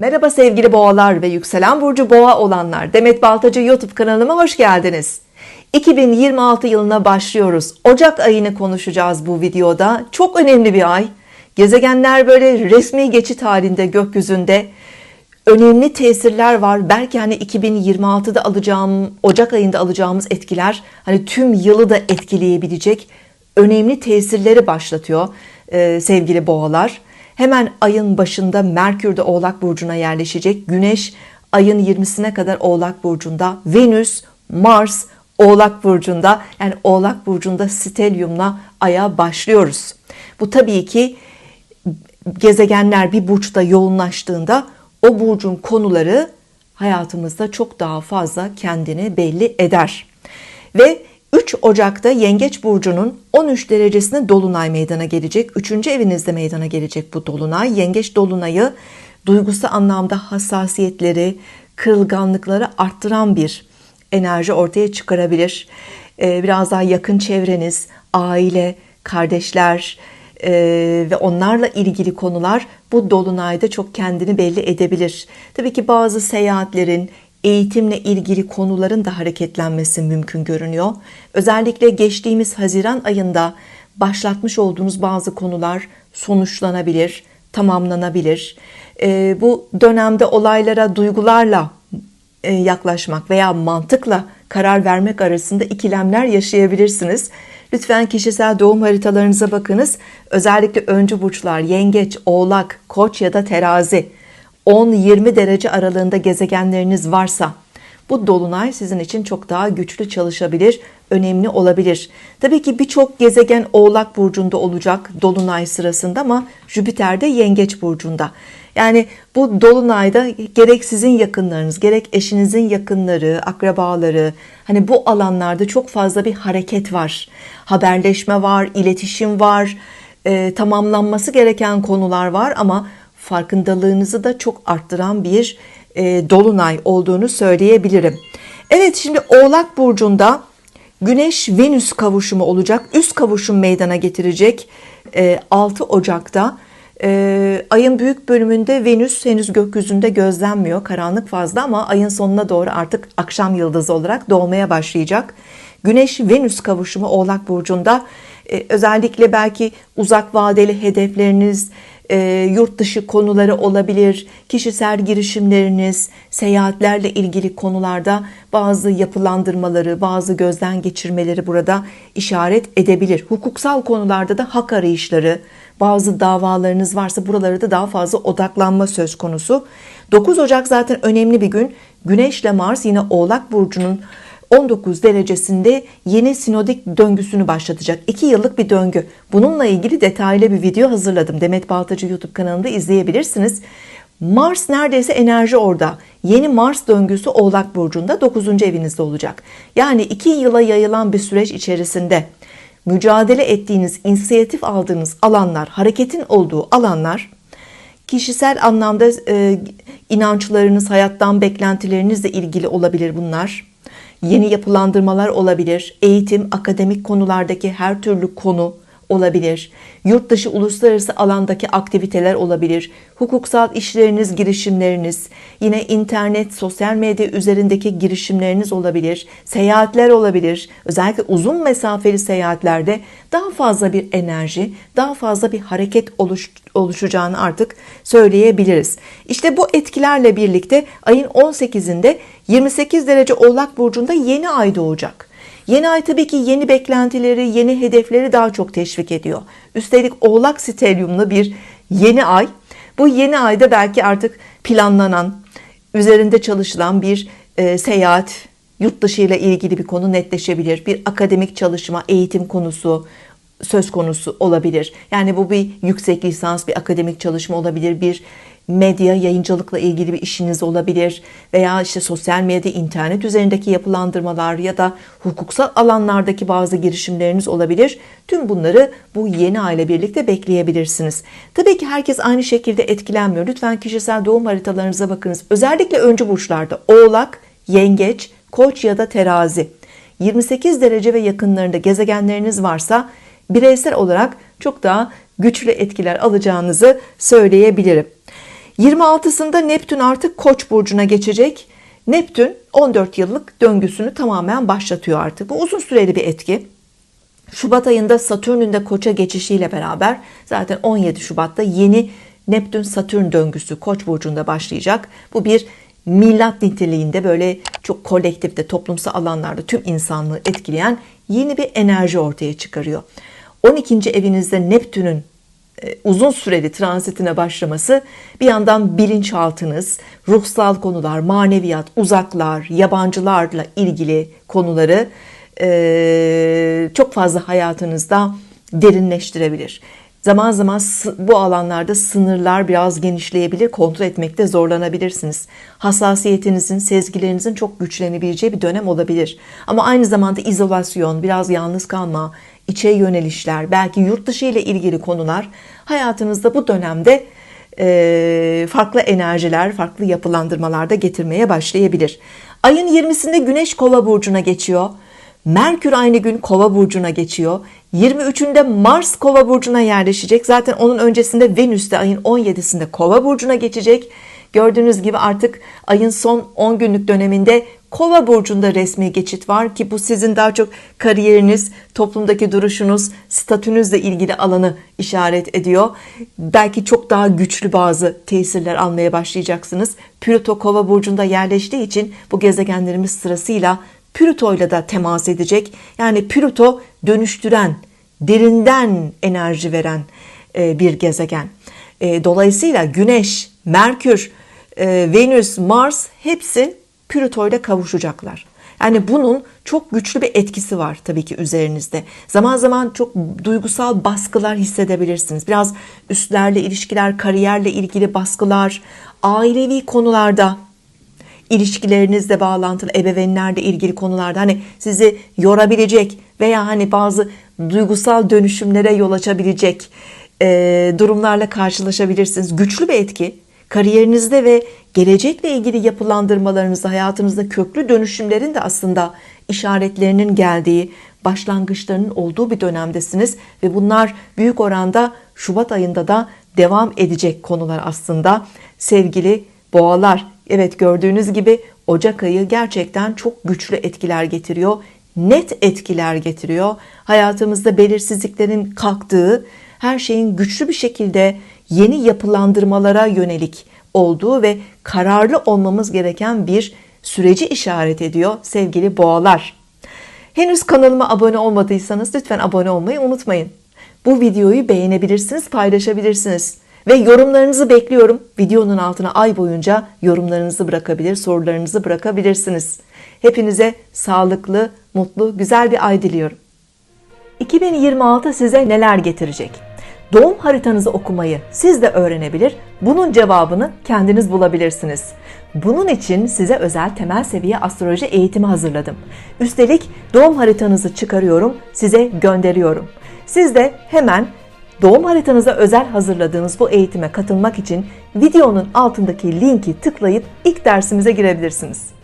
Merhaba sevgili boğalar ve yükselen burcu boğa olanlar. Demet Baltacı YouTube kanalıma hoş geldiniz. 2026 yılına başlıyoruz. Ocak ayını konuşacağız bu videoda. Çok önemli bir ay. Gezegenler böyle resmi geçit halinde gökyüzünde. Önemli tesirler var. Belki hani 2026'da alacağım, Ocak ayında alacağımız etkiler hani tüm yılı da etkileyebilecek önemli tesirleri başlatıyor e, sevgili boğalar. Hemen ayın başında Merkür de Oğlak Burcu'na yerleşecek. Güneş ayın 20'sine kadar Oğlak Burcu'nda. Venüs, Mars Oğlak Burcu'nda. Yani Oğlak Burcu'nda stelyumla aya başlıyoruz. Bu tabii ki gezegenler bir burçta yoğunlaştığında o burcun konuları hayatımızda çok daha fazla kendini belli eder. Ve 3 Ocak'ta Yengeç Burcu'nun 13 derecesine Dolunay meydana gelecek. 3. evinizde meydana gelecek bu Dolunay. Yengeç Dolunay'ı duygusal anlamda hassasiyetleri, kırılganlıkları arttıran bir enerji ortaya çıkarabilir. Ee, biraz daha yakın çevreniz, aile, kardeşler e, ve onlarla ilgili konular bu Dolunay'da çok kendini belli edebilir. Tabii ki bazı seyahatlerin, eğitimle ilgili konuların da hareketlenmesi mümkün görünüyor. Özellikle geçtiğimiz Haziran ayında başlatmış olduğunuz bazı konular sonuçlanabilir, tamamlanabilir. E, bu dönemde olaylara duygularla e, yaklaşmak veya mantıkla karar vermek arasında ikilemler yaşayabilirsiniz. Lütfen kişisel doğum haritalarınıza bakınız. Özellikle öncü burçlar, yengeç, oğlak, koç ya da terazi 10-20 derece aralığında gezegenleriniz varsa bu dolunay sizin için çok daha güçlü çalışabilir, önemli olabilir. Tabii ki birçok gezegen Oğlak burcunda olacak dolunay sırasında ama Jüpiter de Yengeç burcunda. Yani bu dolunayda gerek sizin yakınlarınız, gerek eşinizin yakınları, akrabaları, hani bu alanlarda çok fazla bir hareket var. Haberleşme var, iletişim var, e, tamamlanması gereken konular var ama farkındalığınızı da çok arttıran bir e, dolunay olduğunu söyleyebilirim. Evet şimdi Oğlak Burcu'nda Güneş Venüs kavuşumu olacak. Üst kavuşum meydana getirecek e, 6 Ocak'ta. E, ayın büyük bölümünde Venüs henüz gökyüzünde gözlenmiyor. Karanlık fazla ama ayın sonuna doğru artık akşam yıldızı olarak doğmaya başlayacak. Güneş Venüs kavuşumu Oğlak Burcu'nda e, özellikle belki uzak vadeli hedefleriniz, e, yurt dışı konuları olabilir, kişisel girişimleriniz, seyahatlerle ilgili konularda bazı yapılandırmaları, bazı gözden geçirmeleri burada işaret edebilir. Hukuksal konularda da hak arayışları, bazı davalarınız varsa buralara da daha fazla odaklanma söz konusu. 9 Ocak zaten önemli bir gün. Güneş ile Mars yine Oğlak Burcu'nun 19 derecesinde yeni sinodik döngüsünü başlatacak. 2 yıllık bir döngü. Bununla ilgili detaylı bir video hazırladım. Demet Baltacı YouTube kanalında izleyebilirsiniz. Mars neredeyse enerji orada. Yeni Mars döngüsü Oğlak Burcu'nda 9. evinizde olacak. Yani 2 yıla yayılan bir süreç içerisinde mücadele ettiğiniz, inisiyatif aldığınız alanlar, hareketin olduğu alanlar kişisel anlamda e, inançlarınız, hayattan beklentilerinizle ilgili olabilir bunlar yeni yapılandırmalar olabilir, eğitim, akademik konulardaki her türlü konu olabilir, yurt dışı uluslararası alandaki aktiviteler olabilir, hukuksal işleriniz, girişimleriniz, yine internet, sosyal medya üzerindeki girişimleriniz olabilir, seyahatler olabilir. Özellikle uzun mesafeli seyahatlerde daha fazla bir enerji, daha fazla bir hareket oluş, oluşacağını artık söyleyebiliriz. İşte bu etkilerle birlikte ayın 18'inde 28 derece Oğlak burcunda yeni ay doğacak. Yeni ay tabii ki yeni beklentileri, yeni hedefleri daha çok teşvik ediyor. Üstelik Oğlak stelyumlu bir yeni ay. Bu yeni ayda belki artık planlanan, üzerinde çalışılan bir e, seyahat, yurt dışı ile ilgili bir konu netleşebilir. Bir akademik çalışma, eğitim konusu söz konusu olabilir. Yani bu bir yüksek lisans, bir akademik çalışma olabilir, bir medya, yayıncılıkla ilgili bir işiniz olabilir veya işte sosyal medya, internet üzerindeki yapılandırmalar ya da hukuksal alanlardaki bazı girişimleriniz olabilir. Tüm bunları bu yeni aile birlikte bekleyebilirsiniz. Tabii ki herkes aynı şekilde etkilenmiyor. Lütfen kişisel doğum haritalarınıza bakınız. Özellikle öncü burçlarda Oğlak, Yengeç, Koç ya da Terazi. 28 derece ve yakınlarında gezegenleriniz varsa bireysel olarak çok daha güçlü etkiler alacağınızı söyleyebilirim. 26'sında Neptün artık Koç burcuna geçecek. Neptün 14 yıllık döngüsünü tamamen başlatıyor artık. Bu uzun süreli bir etki. Şubat ayında Satürn'ün de Koç'a geçişiyle beraber zaten 17 Şubat'ta yeni Neptün Satürn döngüsü Koç burcunda başlayacak. Bu bir milat niteliğinde böyle çok kolektifte toplumsal alanlarda tüm insanlığı etkileyen yeni bir enerji ortaya çıkarıyor. 12. evinizde Neptün'ün e, uzun süreli transitine başlaması bir yandan bilinçaltınız, ruhsal konular, maneviyat, uzaklar, yabancılarla ilgili konuları e, çok fazla hayatınızda derinleştirebilir. Zaman zaman bu alanlarda sınırlar biraz genişleyebilir, kontrol etmekte zorlanabilirsiniz. Hassasiyetinizin, sezgilerinizin çok güçlenebileceği bir dönem olabilir. Ama aynı zamanda izolasyon, biraz yalnız kalma, içe yönelişler, belki yurt dışı ile ilgili konular hayatınızda bu dönemde farklı enerjiler, farklı yapılandırmalarda getirmeye başlayabilir. Ayın 20'sinde Güneş Kova burcuna geçiyor. Merkür aynı gün Kova burcuna geçiyor. 23'ünde Mars Kova burcuna yerleşecek. Zaten onun öncesinde Venüs de ayın 17'sinde Kova burcuna geçecek. Gördüğünüz gibi artık ayın son 10 günlük döneminde Kova burcunda resmi geçit var ki bu sizin daha çok kariyeriniz, toplumdaki duruşunuz, statünüzle ilgili alanı işaret ediyor. Belki çok daha güçlü bazı tesirler almaya başlayacaksınız. Plüto Kova burcunda yerleştiği için bu gezegenlerimiz sırasıyla Plüto'yla da temas edecek. Yani Plüto dönüştüren, derinden enerji veren e, bir gezegen. E, dolayısıyla Güneş, Merkür, e, Venüs, Mars hepsi Plüto ile kavuşacaklar. Yani bunun çok güçlü bir etkisi var tabii ki üzerinizde. Zaman zaman çok duygusal baskılar hissedebilirsiniz. Biraz üstlerle ilişkiler, kariyerle ilgili baskılar, ailevi konularda ilişkilerinizle bağlantılı ebeveynlerle ilgili konularda hani sizi yorabilecek veya hani bazı duygusal dönüşümlere yol açabilecek e, durumlarla karşılaşabilirsiniz. Güçlü bir etki. Kariyerinizde ve gelecekle ilgili yapılandırmalarınızda hayatınızda köklü dönüşümlerin de aslında işaretlerinin geldiği başlangıçlarının olduğu bir dönemdesiniz. Ve bunlar büyük oranda Şubat ayında da devam edecek konular aslında. Sevgili boğalar Evet gördüğünüz gibi Ocak ayı gerçekten çok güçlü etkiler getiriyor. Net etkiler getiriyor. Hayatımızda belirsizliklerin kalktığı, her şeyin güçlü bir şekilde yeni yapılandırmalara yönelik olduğu ve kararlı olmamız gereken bir süreci işaret ediyor sevgili boğalar. Henüz kanalıma abone olmadıysanız lütfen abone olmayı unutmayın. Bu videoyu beğenebilirsiniz, paylaşabilirsiniz. Ve yorumlarınızı bekliyorum. Videonun altına ay boyunca yorumlarınızı bırakabilir, sorularınızı bırakabilirsiniz. Hepinize sağlıklı, mutlu, güzel bir ay diliyorum. 2026 size neler getirecek? Doğum haritanızı okumayı siz de öğrenebilir, bunun cevabını kendiniz bulabilirsiniz. Bunun için size özel temel seviye astroloji eğitimi hazırladım. Üstelik doğum haritanızı çıkarıyorum, size gönderiyorum. Siz de hemen Doğum haritanıza özel hazırladığınız bu eğitime katılmak için videonun altındaki linki tıklayıp ilk dersimize girebilirsiniz.